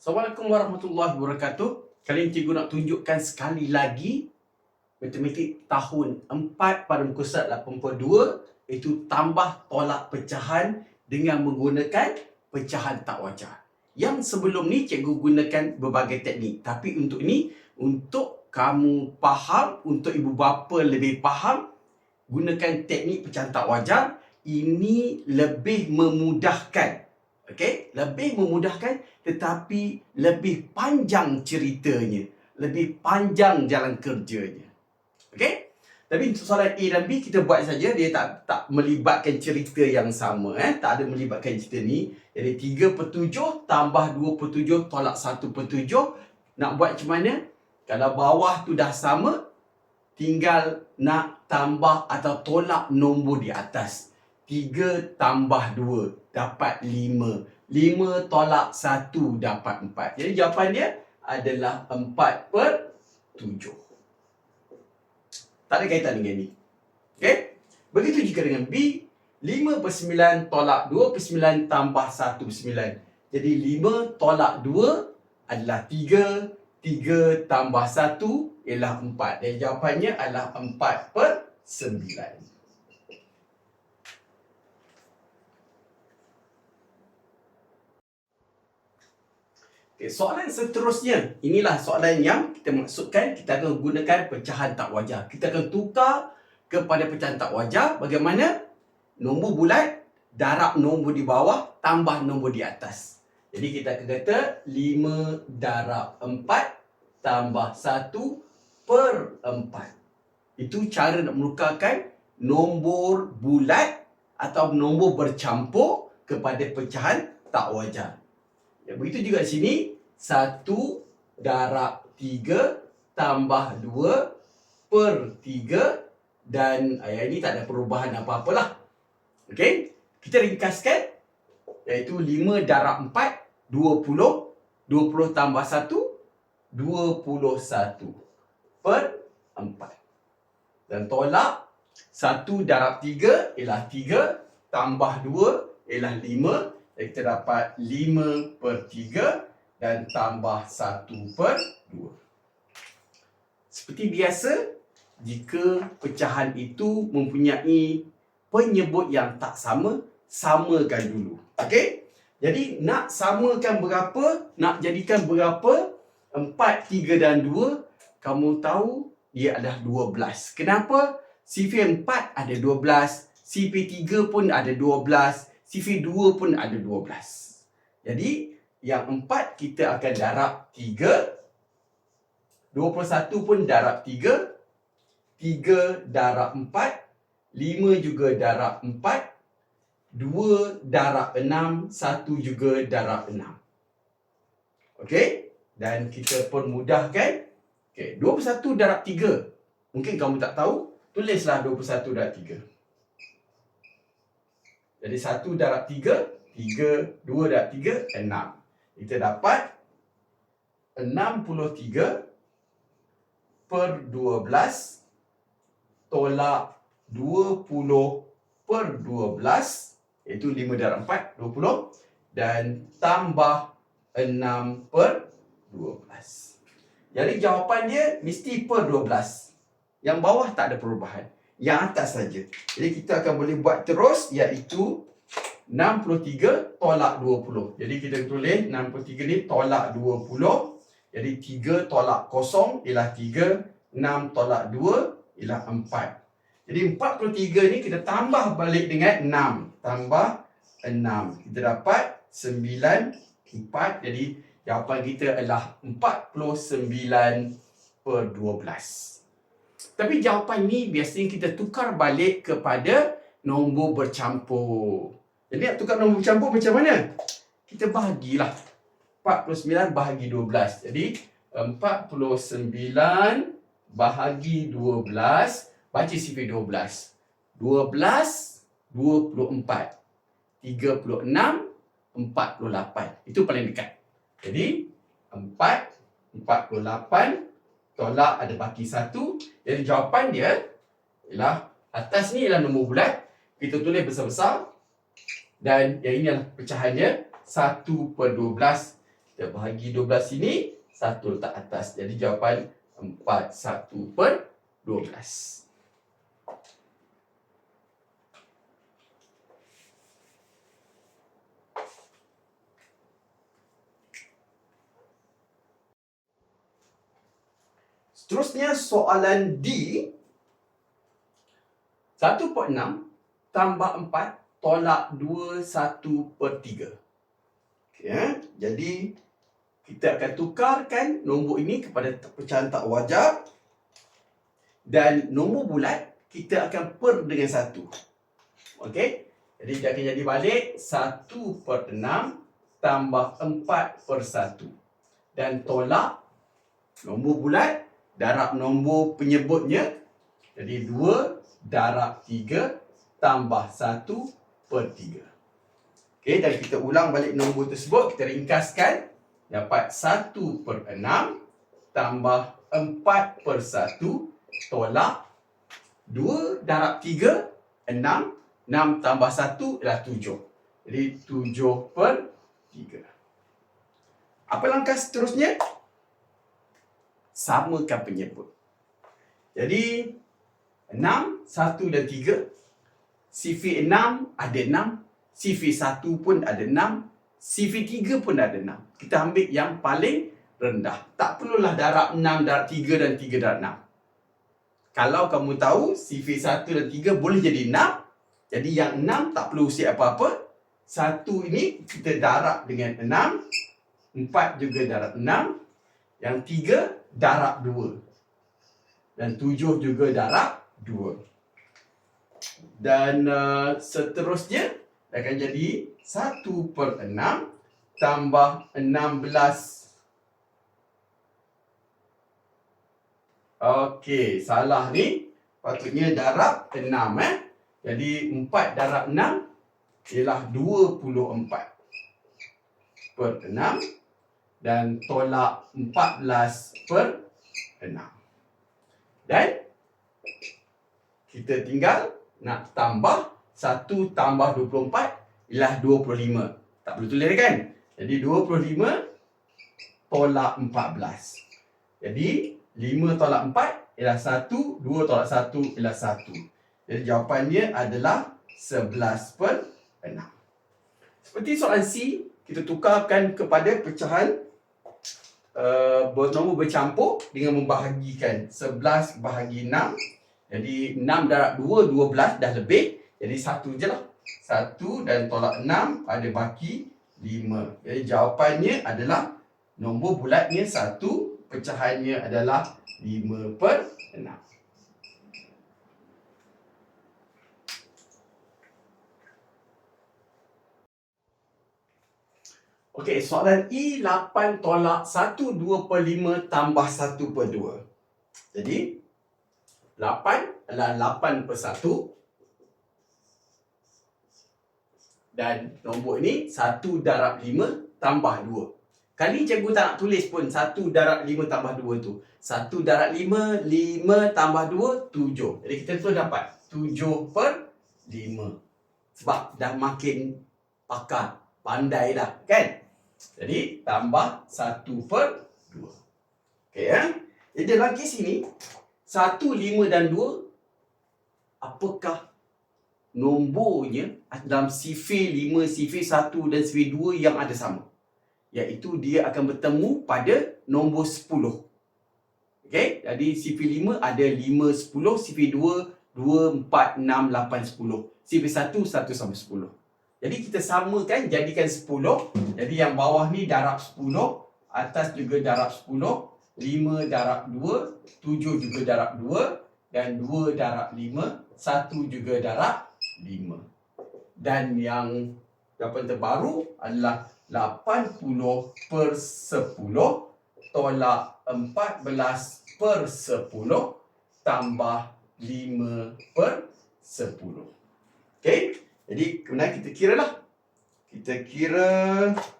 Assalamualaikum warahmatullahi wabarakatuh. Kali ini cikgu nak tunjukkan sekali lagi matematik tahun 4 pada muka surat 82 iaitu tambah tolak pecahan dengan menggunakan pecahan tak wajar. Yang sebelum ni cikgu gunakan berbagai teknik. Tapi untuk ini untuk kamu faham, untuk ibu bapa lebih faham gunakan teknik pecahan tak wajar ini lebih memudahkan Okey, lebih memudahkan tetapi lebih panjang ceritanya, lebih panjang jalan kerjanya. Okey? Tapi untuk soalan A dan B kita buat saja dia tak tak melibatkan cerita yang sama eh, tak ada melibatkan cerita ni. Jadi 3 per 7 tambah 2 per 7 tolak 1 per 7 nak buat macam mana? Kalau bawah tu dah sama tinggal nak tambah atau tolak nombor di atas. 3 tambah 2 dapat 5. 5 tolak 1 dapat 4. Jadi jawapan dia adalah 4 per 7. Tak ada kaitan dengan ni. Okey? Begitu juga dengan B. 5 per 9 tolak 2 per 9 tambah 1 per 9. Jadi 5 tolak 2 adalah 3. 3 tambah 1 ialah 4. Dan jawapannya adalah 4 per 9. Okay, soalan seterusnya, inilah soalan yang kita maksudkan kita akan gunakan pecahan tak wajar. Kita akan tukar kepada pecahan tak wajar bagaimana nombor bulat darab nombor di bawah tambah nombor di atas. Jadi kita akan kata 5 darab 4 tambah 1 per 4. Itu cara nak menukarkan nombor bulat atau nombor bercampur kepada pecahan tak wajar. Ya, begitu juga di sini. Satu darab tiga tambah dua per tiga. Dan ayat ini tak ada perubahan apa-apalah. Okey. Kita ringkaskan. Iaitu lima darab empat. Dua puluh. Dua puluh tambah satu. Dua puluh satu. Per empat. Dan tolak. Satu darab tiga ialah tiga. Tambah dua ialah lima kita dapat 5 per 3 dan tambah 1 per 2. Seperti biasa, jika pecahan itu mempunyai penyebut yang tak sama, samakan dulu. Okey? Jadi nak samakan berapa, nak jadikan berapa, 4, 3 dan 2, kamu tahu dia adalah 12. Kenapa? CV 4 ada 12, CV3 pun ada 12, CV 2 pun ada 12. Jadi, yang 4 kita akan darab 3. 21 pun darab 3. 3 darab 4. 5 juga darab 4. 2 darab 6. 1 juga darab 6. Okey? Dan kita pun mudahkan. Okey, 21 darab 3. Mungkin kamu tak tahu. Tulislah 21 darab 3. Jadi satu darab tiga, tiga, dua darab tiga, enam. Kita dapat enam puluh tiga per dua belas tolak dua puluh per dua belas iaitu lima darab empat, dua puluh dan tambah enam per dua belas. Jadi jawapan dia mesti per dua belas. Yang bawah tak ada perubahan yang atas saja. Jadi kita akan boleh buat terus iaitu 63 tolak 20. Jadi kita tulis 63 ni tolak 20. Jadi 3 tolak 0 ialah 3. 6 tolak 2 ialah 4. Jadi 43 ni kita tambah balik dengan 6. Tambah 6. Kita dapat 9, 4. Jadi jawapan kita adalah 49 per 12. Tapi jawapan ni biasanya kita tukar balik kepada nombor bercampur. Jadi nak tukar nombor bercampur macam mana? Kita bahagilah. 49 bahagi 12. Jadi 49 bahagi 12. Baca CV 12. 12, 24. 36, 48. Itu paling dekat. Jadi 4, 48, tolak ada baki satu. Jadi jawapan dia ialah atas ni ialah nombor bulat. Kita tulis besar-besar. Dan yang ini adalah pecahannya. 1 per 12. Kita Kita bahagi 12 sini, 1 letak atas. Jadi jawapan 4, 1 per 12. Seterusnya soalan D 1.6 tambah 4 tolak 2 1 per 3. Okay, eh? Jadi kita akan tukarkan nombor ini kepada pecahan tak wajar dan nombor bulat kita akan per dengan 1. Okey. Jadi dia akan jadi balik 1 per 6 tambah 4 per 1. Dan tolak nombor bulat darab nombor penyebutnya jadi 2 darab 3 tambah 1 per 3. Okey, dan kita ulang balik nombor tersebut, kita ringkaskan dapat 1 per 6 tambah 4 per 1 tolak 2 darab 3, 6, 6 tambah 1 adalah 7. Jadi 7 per 3. Apa langkah seterusnya? Samakan penyebut. Jadi 6, 1 dan 3. CV 6 ada 6. CV 1 pun ada 6. CV 3 pun ada 6. Kita ambil yang paling rendah. Tak perlulah darab 6, darab 3 dan 3 darab 6. Kalau kamu tahu CV 1 dan 3 boleh jadi 6. Jadi yang 6 tak perlu usia apa-apa. 1 ini kita darab dengan 6. 4 juga darab 6. Yang 3 darab 2. Dan 7 juga darab dua. Dan uh, seterusnya akan jadi satu per enam tambah enam belas. Okey, salah ni. Patutnya darab enam eh. Jadi empat darab enam ialah dua puluh empat per enam dan tolak empat belas per enam. Dan kita tinggal nak tambah 1 tambah 24 ialah 25. Tak perlu tulis kan? Jadi 25 tolak 14. Jadi 5 tolak 4 ialah 1, 2 tolak 1 ialah 1. Jadi jawapannya adalah 11 per 6. Seperti soalan C, kita tukarkan kepada pecahan uh, nombor bercampur dengan membahagikan 11 bahagi 6 jadi 6 darab 2, 12 dah lebih. Jadi 1 je lah. 1 dan tolak 6 ada baki 5. Jadi jawapannya adalah nombor bulatnya 1, pecahannya adalah 5 per 6. Okey, soalan E 8 tolak 1 2 per 5 tambah 1 per 2. Jadi 8 adalah 8 per 1 dan nombor ini 1 darab 5 tambah 2 kali cikgu tak nak tulis pun 1 darab 5 tambah 2 tu. 1 darab 5 5 tambah 2 7 jadi kita terus dapat 7 per 5 sebab dah makin pakar pandai dah kan? Jadi tambah 1 per 2 ok ya? Jadi dalam kes ini satu, lima dan dua, apakah nombornya dalam CV lima, CV satu dan CV dua yang ada sama? Iaitu dia akan bertemu pada nombor sepuluh. Okay, jadi CV lima ada lima, sepuluh, CV dua, dua, empat, enam, lapan, sepuluh. CV satu, satu sampai sepuluh. Jadi kita samakan jadikan sepuluh. Jadi yang bawah ni darab sepuluh, atas juga darab sepuluh. 5 darab 2, 7 juga darab 2 dan 2 darab 5, 1 juga darab 5. Dan yang jawapan terbaru adalah 80 per 10 tolak 14 per 10 tambah 5 per 10. Okey, jadi kemudian kita kira lah. Kita kira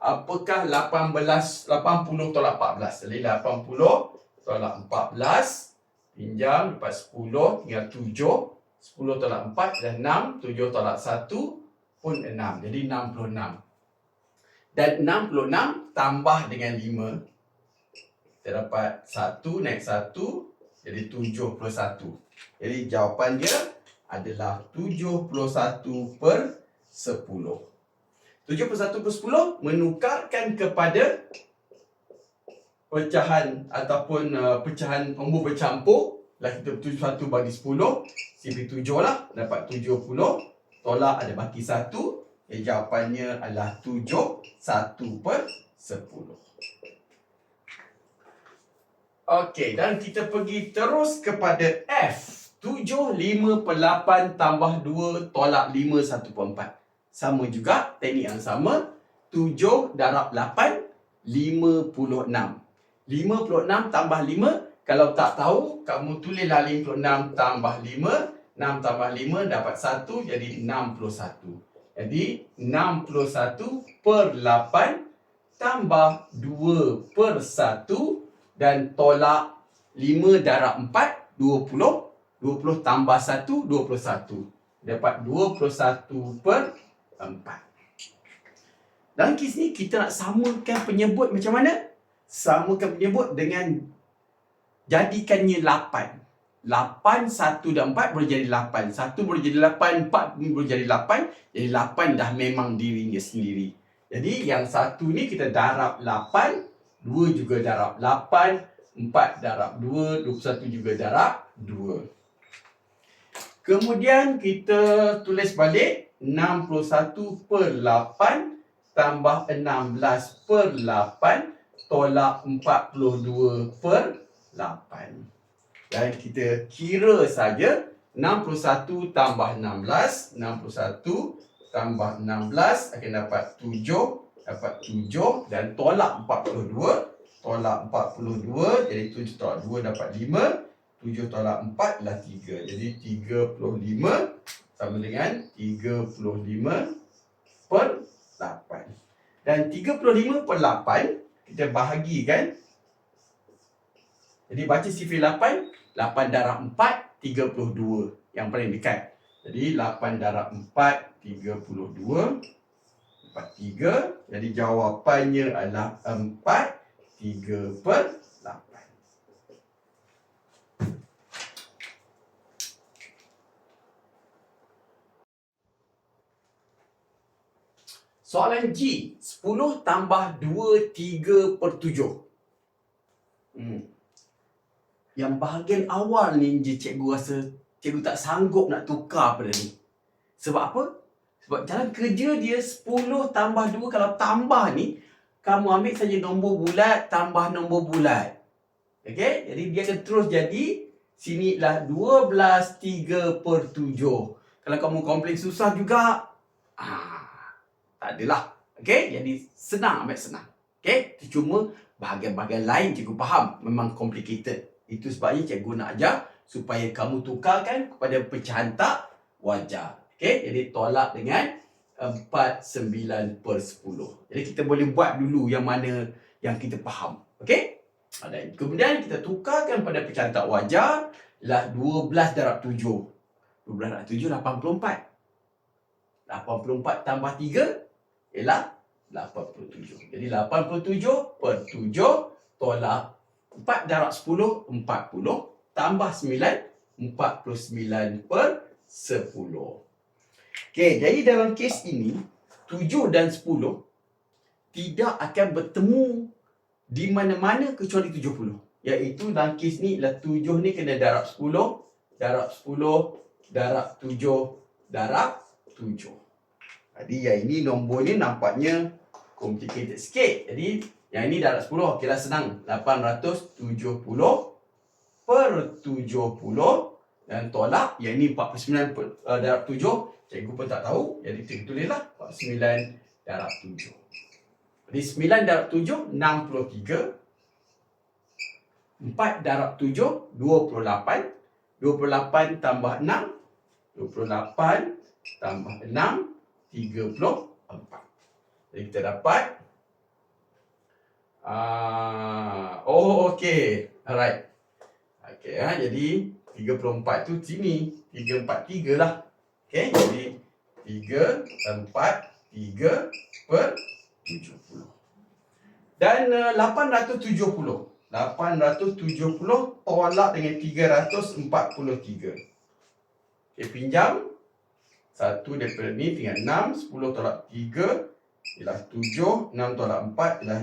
apakah 18 80 tolak 14. Jadi 80 tolak 14 pinjam lepas 10 tinggal 7. 10 tolak 4 dah 6, 7 tolak 1 pun 6. Jadi 66. Dan 66 tambah dengan 5. Kita dapat 1 naik 1. Jadi 71. Jadi jawapan dia adalah 71 per 10. 71 per 10 menukarkan kepada pecahan ataupun uh, pecahan nombor bercampur. Lah kita 71 bagi 10 CP 7 lah dapat 70 tolak ada baki 1 eh, jawapannya adalah 7 1 per 10 Okey dan kita pergi terus kepada F 7 5 per 8 tambah 2 tolak 5 1 per 4 sama juga teknik yang sama 7 darab 8 56 56 tambah 5 kalau tak tahu kamu tulislah 56 tambah 5 6 tambah 5 dapat 1 jadi 61 jadi 61 per 8 tambah 2 per 1 dan tolak 5 darab 4 20 20 tambah 1 21 dapat 21 per empat. Dalam kes ni kita nak samakan penyebut macam mana? Samakan penyebut dengan jadikannya lapan. Lapan, satu dan empat boleh jadi lapan. Satu boleh jadi lapan, empat boleh jadi lapan. Jadi lapan dah memang dirinya sendiri. Jadi yang satu ni kita darab lapan. Dua juga darab lapan. Empat darab dua. Dua satu juga darab dua. Kemudian kita tulis balik 61 per 8 tambah 16 per 8 tolak 42 per 8. Dan kita kira saja 61 tambah 16, 61 tambah 16 akan dapat 7, dapat 7 dan tolak 42, tolak 42 jadi 7 tolak 2 dapat 5, 7 tolak 4 adalah 3. Jadi 35 sama dengan 35 per 8. Dan 35 per 8 kita bahagikan. Jadi baca sifir 8, 8 darab 4, 32 yang paling dekat. Jadi 8 darab 4, 32. 3. Jadi jawapannya adalah 4, 3 per Soalan G. 10 tambah 2, 3 per 7. Hmm. Yang bahagian awal ni je cikgu rasa cikgu tak sanggup nak tukar pada ni. Sebab apa? Sebab jalan kerja dia 10 tambah 2 kalau tambah ni kamu ambil saja nombor bulat tambah nombor bulat. Okey? Jadi dia akan terus jadi sini lah 12 3 per 7. Kalau kamu komplain susah juga ah tak adalah. Okey, jadi senang amat senang. Okey, cuma bahagian-bahagian lain cikgu faham memang complicated. Itu sebabnya cikgu nak ajar supaya kamu tukarkan kepada pecahan tak wajar. Okey, jadi tolak dengan 49 per 10. Jadi kita boleh buat dulu yang mana yang kita faham. Okey? Dan kemudian kita tukarkan pada pecahan tak wajar lah 12 darab 7. 12 darab 7, 84. 84 tambah 3, ialah 87. Jadi 87 per 7 tolak 4 darab 10, 40 tambah 9, 49 per 10. Okey, jadi dalam kes ini 7 dan 10 tidak akan bertemu di mana-mana kecuali 70. Iaitu dalam kes ni ialah 7 ni kena darab 10, darab 10, darab 7, darab 7. Jadi yang ini nombor ni nampaknya complicated sikit. Jadi yang ini darab 10 okeylah senang. 870 per 70 dan tolak yang ini 49 per, uh, darab 7. Cikgu pun tak tahu. Jadi kita tulislah 49 darab 7. Jadi 9 darab 7 63. 4 darab 7 28. 28 tambah 6 28 tambah 6 34. Jadi kita dapat uh, oh okey. Alright. Okey ha jadi 34 tu sini 343 lah. Okey jadi 3 4 3 per Dan uh, 870. 870 tolak dengan 343. Okay, pinjam. Satu daripada ni tinggal 6. 10 tolak 3 ialah 7. 6 tolak 4 ialah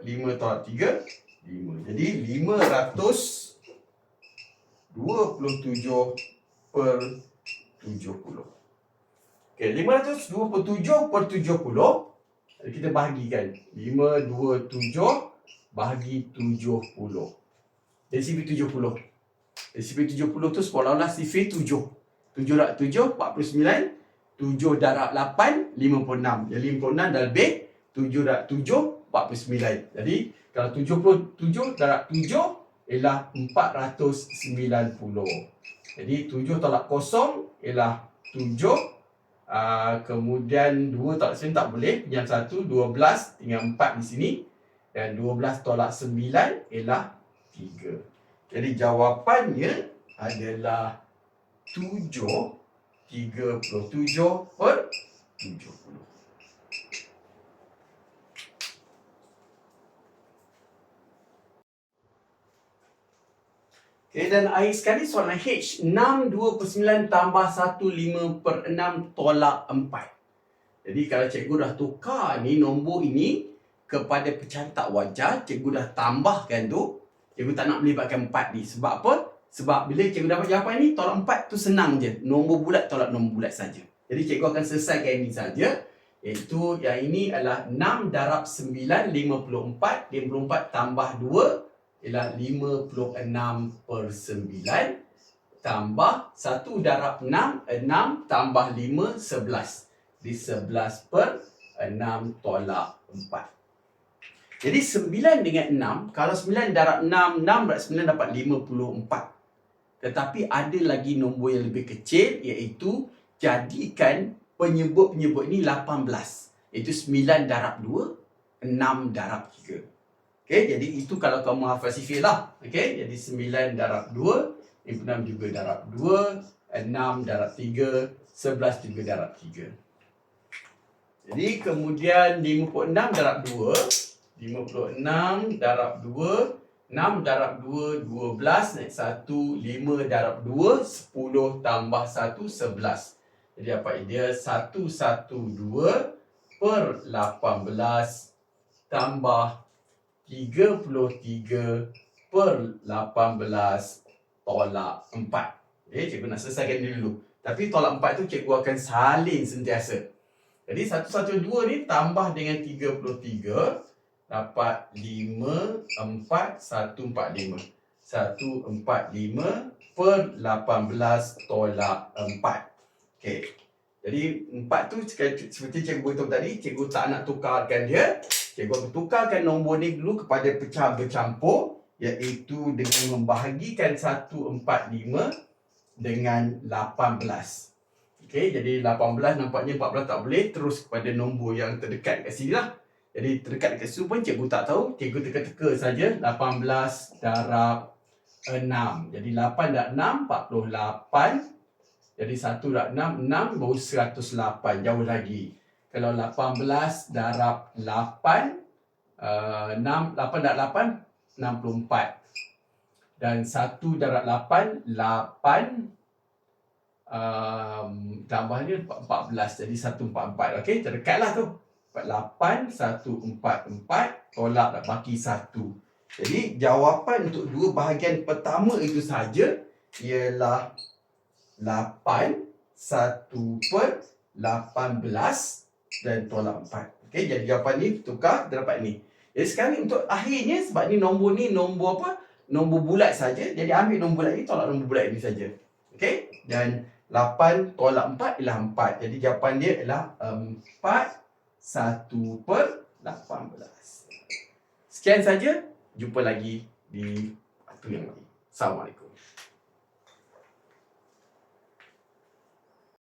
2. 5 tolak 3. 5. Jadi 527 per 70. Okay, 527 per 70 kita bahagikan 5, 2, 7 bahagi 70 dari sifir 70 dari sifir 70 tu seolah-olah sifir 7 7 darab 7, 49 7 darab 8, 56 jadi 56 dah lebih 7 darab 7, 49 jadi kalau 77 darab 7 ialah 490 jadi 7 tolak kosong ialah 7 Uh, kemudian 2 tolak 9 tak boleh. Yang satu 12 tinggal 4 di sini. Dan 12 tolak 9 ialah 3. Jadi jawapannya adalah 7 37 per 70. Okay, dan akhir sekali soalan H. 6 2 per 9 tambah 1 5 per 6 tolak 4. Jadi kalau cikgu dah tukar ni nombor ini kepada pecahan tak wajar, cikgu dah tambahkan tu. Cikgu tak nak melibatkan 4 ni. Sebab apa? Sebab bila cikgu dapat jawapan ni, tolak 4 tu senang je. Nombor bulat tolak nombor bulat saja. Jadi cikgu akan selesaikan ini saja. Iaitu yang ini adalah 6 darab 9, 54. 54 tambah 2 ialah 56 per 9 tambah 1 darab 6, 6 tambah 5, 11. Di 11 per 6 tolak 4. Jadi 9 dengan 6, kalau 9 darab 6, 6 darab 9 dapat 54. Tetapi ada lagi nombor yang lebih kecil iaitu jadikan penyebut-penyebut ini 18. Iaitu 9 darab 2, 6 darab 3. Okey, jadi itu kalau kamu hafal sifir lah. Okey, jadi 9 darab 2, 56 juga darab 2, 6 darab 3, 11 juga darab 3. Jadi kemudian 56 darab 2, 56 darab 2, 6 darab 2, 12 naik 1, 5 darab 2, 10 tambah 1, 11. Jadi apa dia? 112 per 18 tambah 33 per 18 tolak 4. Eh, cikgu nak selesaikan dulu. Tapi tolak 4 tu cikgu akan salin sentiasa. Jadi 112 ni tambah dengan 33 dapat 5, 4, 145. 145 per 18 tolak 4. Okey. Jadi 4 tu seperti cikgu hitung tadi, cikgu tak nak tukarkan dia. Cikgu akan tukarkan nombor ni dulu kepada pecah bercampur iaitu dengan membahagikan 145 dengan 18. Okey, jadi 18 nampaknya 14 tak boleh terus kepada nombor yang terdekat kat sini lah. Jadi terdekat dekat situ pun cikgu tak tahu. Cikgu teka-teka saja 18 darab 6. Jadi 8 darab 6, 48. Jadi 1 darab 6, 6 baru 108. Jauh lagi. Kalau 18 darab 8 uh, 6 8 darab 8 64 dan 1 darab 8 8 um, tambahnya 14 jadi 144 okey terdekatlah tu 8 144 tolak dah baki 1 jadi jawapan untuk dua bahagian pertama itu saja ialah 8 1 per 18 dan tolak 4. Okey, jadi jawapan ni tukar kita dapat ni. Jadi sekarang untuk akhirnya sebab ni nombor ni nombor apa? Nombor bulat saja. Jadi ambil nombor bulat ni tolak nombor bulat ni saja. Okey? Dan 8 tolak 4 ialah 4. Jadi jawapan dia ialah 4 1 per 18. Sekian saja. Jumpa lagi di waktu yang lain. Assalamualaikum.